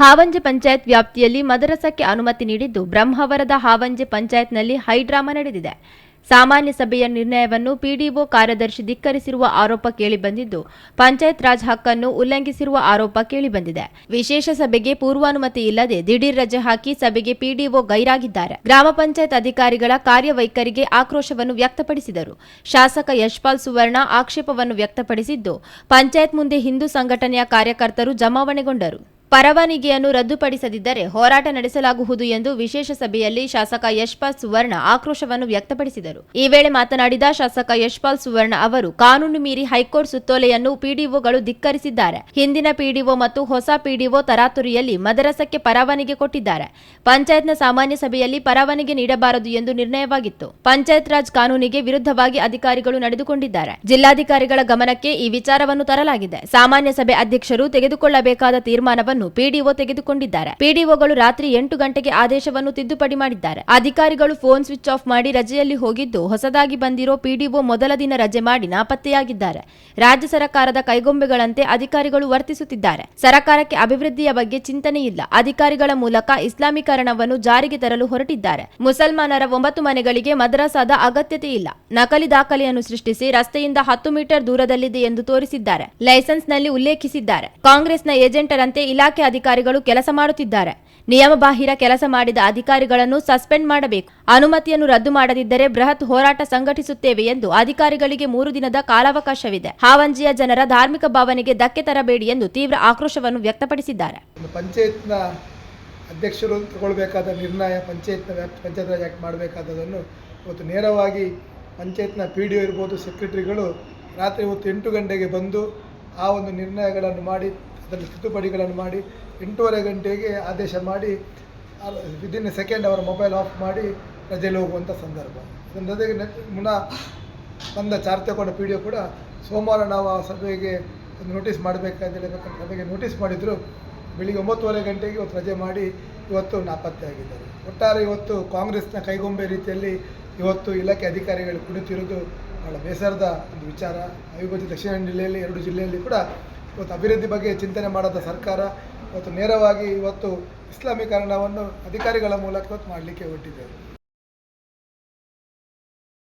ಹಾವಂಜೆ ಪಂಚಾಯತ್ ವ್ಯಾಪ್ತಿಯಲ್ಲಿ ಮದರಸಕ್ಕೆ ಅನುಮತಿ ನೀಡಿದ್ದು ಬ್ರಹ್ಮವರದ ಹಾವಂಜೆ ಪಂಚಾಯತ್ನಲ್ಲಿ ಹೈಡ್ರಾಮಾ ನಡೆದಿದೆ. ಸಾಮಾನ್ಯ ಸಭೆಯ ನಿರ್ಣಯವನ್ನು ಪಿಡಿಒ ಕಾರ್ಯದರ್ಶಿ ಧಿಕ್ಕರಿಸಿರುವ ಆರೋಪ ಕೇಳಿಬಂದಿದ್ದು, ಪಂಚಾಯತ್ ರಾಜ್ ಹಕ್ಕನ್ನು ಉಲ್ಲಂಘಿಸಿರುವ ಆರೋಪ ಕೇಳಿಬಂದಿದೆ. ವಿಶೇಷ ಸಭೆಗೆ ಪೂರ್ವಾನುಮತಿ ಇಲ್ಲದೆ ದಿಢೀರ್ ರಜೆ ಹಾಕಿ ಸಭೆಗೆ ಪಿಡಿಒ ಗೈರಾಗಿದ್ದಾರೆ. ಗ್ರಾಮ ಪಂಚಾಯತ್ ಅಧಿಕಾರಿಗಳ ಕಾರ್ಯವೈಖರಿಗೆ ಆಕ್ರೋಶವನ್ನು ವ್ಯಕ್ತಪಡಿಸಿದರು. ಶಾಸಕ ಯಶ್ಪಾಲ್ ಸುವರ್ಣ ಆಕ್ಷೇಪವನ್ನು ವ್ಯಕ್ತಪಡಿಸಿದ್ದು, ಪಂಚಾಯತ್ ಮುಂದೆ ಹಿಂದೂ ಸಂಘಟನೆಯ ಕಾರ್ಯಕರ್ತರು ಜಮಾವಣೆಗೊಂಡರು. ಪರವಾನಗಿಯನ್ನು ರದ್ದುಪಡಿಸದಿದ್ದರೆ ಹೋರಾಟ ನಡೆಸಲಾಗುವುದು ಎಂದು ವಿಶೇಷ ಸಭೆಯಲ್ಲಿ ಶಾಸಕ ಯಶ್ಪಾಲ್ ಸುವರ್ಣ ಆಕ್ರೋಶವನ್ನು ವ್ಯಕ್ತಪಡಿಸಿದರು. ಈ ವೇಳೆ ಮಾತನಾಡಿದ ಶಾಸಕ ಯಶ್ಪಾಲ್ ಸುವರ್ಣ ಅವರು, ಕಾನೂನು ಮೀರಿ ಹೈಕೋರ್ಟ್ ಸುತ್ತೋಲೆಯನ್ನು ಪಿಡಿಒಗಳು ಧಿಕ್ಕರಿಸಿದ್ದಾರೆ. ಹಿಂದಿನ ಪಿಡಿಒ ಮತ್ತು ಹೊಸ ಪಿಡಿಒ ತರಾತುರಿಯಲ್ಲಿ ಮದರಸಕ್ಕೆ ಪರವಾನಗಿ ಕೊಟ್ಟಿದ್ದಾರೆ. ಪಂಚಾಯತ್ನ ಸಾಮಾನ್ಯ ಸಭೆಯಲ್ಲಿ ಪರವಾನಗಿ ನೀಡಬಾರದು ಎಂದು ನಿರ್ಣಯವಾಗಿತ್ತು. ಪಂಚಾಯತ್ ರಾಜ್ ಕಾನೂನಿಗೆ ವಿರುದ್ಧವಾಗಿ ಅಧಿಕಾರಿಗಳು ನಡೆದುಕೊಂಡಿದ್ದಾರೆ. ಜಿಲ್ಲಾಧಿಕಾರಿಗಳ ಗಮನಕ್ಕೆ ಈ ವಿಚಾರವನ್ನು ತರಲಾಗಿದೆ. ಸಾಮಾನ್ಯ ಸಭೆ ಅಧ್ಯಕ್ಷರು ತೆಗೆದುಕೊಳ್ಳಬೇಕಾದ ತೀರ್ಮಾನವನ್ನು ಪಿಡಿಒ ತೆಗೆದುಕೊಂಡಿದ್ದಾರೆ. ಪಿಡಿಒಗಳು ರಾತ್ರಿ ಎಂಟು ಗಂಟೆಗೆ ಆದೇಶವನ್ನು ತಿದ್ದುಪಡಿ ಮಾಡಿದ್ದಾರೆ. ಅಧಿಕಾರಿಗಳು ಫೋನ್ ಸ್ವಿಚ್ ಆಫ್ ಮಾಡಿ ರಜೆಯಲ್ಲಿ ಹೋಗಿದ್ದು ಹೊಸದಾಗಿ ಬಂದಿರೋ ಪಿಡಿಒ ಮೊದಲ ದಿನ ರಜೆ ಮಾಡಿ ನಾಪತ್ತೆಯಾಗಿದ್ದಾರೆ. ರಾಜ್ಯ ಸರ್ಕಾರದ ಕೈಗೊಂಬೆಗಳಂತೆ ಅಧಿಕಾರಿಗಳು ವರ್ತಿಸುತ್ತಿದ್ದಾರೆ. ಸರ್ಕಾರಕ್ಕೆ ಅಭಿವೃದ್ಧಿಯ ಬಗ್ಗೆ ಚಿಂತನೆ ಇಲ್ಲ. ಅಧಿಕಾರಿಗಳ ಮೂಲಕ ಇಸ್ಲಾಮೀಕರಣವನ್ನು ಜಾರಿಗೆ ತರಲು ಹೊರಟಿದ್ದಾರೆ. ಮುಸಲ್ಮಾನರ ಒಂಬತ್ತು ಮನೆಗಳಿಗೆ ಮದ್ರಸಾದ ಅಗತ್ಯತೆ ಇಲ್ಲ. ನಕಲಿ ದಾಖಲೆಯನ್ನು ಸೃಷ್ಟಿಸಿ ರಸ್ತೆಯಿಂದ ಹತ್ತು ಮೀಟರ್ ದೂರದಲ್ಲಿದೆ ಎಂದು ತೋರಿಸಿದ್ದಾರೆ. ಲೈಸೆನ್ಸ್ನಲ್ಲಿ ಉಲ್ಲೇಖಿಸಿದ್ದಾರೆ. ಕಾಂಗ್ರೆಸ್ನ ಏಜೆಂಟರಂತೆ ಇಲಾಖೆ ಅಧಿಕಾರಿಗಳು ಕೆಲಸ ಮಾಡುತ್ತಿದ್ದಾರೆ. ನಿಯಮಬಾಹಿರ ಕೆಲಸ ಮಾಡಿದ ಅಧಿಕಾರಿಗಳನ್ನು ಸಸ್ಪೆಂಡ್ ಮಾಡಬೇಕು. ಅನುಮತಿಯನ್ನು ರದ್ದು ಮಾಡದಿದ್ದರೆ ಬೃಹತ್ ಹೋರಾಟ ಸಂಘಟಿಸುತ್ತೇವೆ ಎಂದು ಅಧಿಕಾರಿಗಳಿಗೆ ಮೂರು ದಿನದ ಕಾಲಾವಕಾಶವಿದೆ. ಹಾವಂಜಿಯ ಜನರ ಧಾರ್ಮಿಕ ಭಾವನೆಗೆ ಧಕ್ಕೆ ತರಬೇಡಿ ಎಂದು ತೀವ್ರ ಆಕ್ರೋಶವನ್ನು ವ್ಯಕ್ತಪಡಿಸಿದ್ದಾರೆ. ಪಂಚಾಯತ್ನ ಅಧ್ಯಕ್ಷರು ತಗೊಳ್ಬೇಕಾದ ನಿರ್ಣಯ, ಪಂಚಾಯತ್ನ ಪಂಚಾಯತ್ ರಾಜ್ ಆ್ಯಕ್ಟ್ ಮಾಡಬೇಕಾದದನ್ನು ಇವತ್ತು ನೇರವಾಗಿ ಪಂಚಾಯತ್ನ ಪಿ ಡಿ ಒ ಇರ್ಬೋದು, ಸೆಕ್ರೆಟರಿಗಳು ರಾತ್ರಿ ಇವತ್ತು ಎಂಟು ಗಂಟೆಗೆ ಬಂದು ಆ ಒಂದು ನಿರ್ಣಯಗಳನ್ನು ಮಾಡಿ ಅದರಲ್ಲಿ ತಿದ್ದುಪಡಿಗಳನ್ನು ಮಾಡಿ ಎಂಟೂವರೆ ಗಂಟೆಗೆ ಆದೇಶ ಮಾಡಿ ವಿದಿನ್ ಸೆಕೆಂಡ್ ಅವರ ಮೊಬೈಲ್ ಆಫ್ ಮಾಡಿ ರಜೆಯಲ್ಲಿ ಹೋಗುವಂಥ ಸಂದರ್ಭ. ಅದನ್ನು ಜೊತೆಗೆ ಮುನ್ನ ಬಂದ ಚಾರ್ಜ್ ತಗೊಂಡ ಪಿ ಡಿ ಕೂಡ ಸೋಮವಾರ ನಾವು ಆ ಸಭೆಗೆ ನೋಟಿಸ್ ಹೇಳಬೇಕಂತ ಸಭೆಗೆ ನೋಟಿಸ್ ಮಾಡಿದರು. ಬೆಳಿಗ್ಗೆ ಒಂಬತ್ತುವರೆ ಗಂಟೆಗೆ ಇವತ್ತು ರಜೆ ಮಾಡಿ ಇವತ್ತು ನಾಪತ್ತೆ ಆಗಿದ್ದಾರೆ. ಒಟ್ಟಾರೆ ಇವತ್ತು ಕಾಂಗ್ರೆಸ್ನ ಕೈಗೊಂಬೆ ರೀತಿಯಲ್ಲಿ ಇವತ್ತು ಇಲಾಖೆ ಅಧಿಕಾರಿಗಳು ಕುಳಿತಿರುವುದು ಬಹಳ ಬೇಸರದ ಒಂದು ವಿಚಾರ. ಅವಿಭಜಿತ ದಕ್ಷಿಣ ಜಿಲ್ಲೆಯಲ್ಲಿ, ಎರಡು ಜಿಲ್ಲೆಯಲ್ಲಿ ಕೂಡ ಇವತ್ತು ಅಭಿವೃದ್ಧಿ ಬಗ್ಗೆ ಚಿಂತನೆ ಮಾಡದ ಸರ್ಕಾರ ಇವತ್ತು ನೇರವಾಗಿ ಇವತ್ತು ಇಸ್ಲಾಮೀಕರಣವನ್ನು ಅಧಿಕಾರಿಗಳ ಮೂಲಕ ಮಾಡಲಿಕ್ಕೆ ಹೊರಟಿದ್ದೇವೆ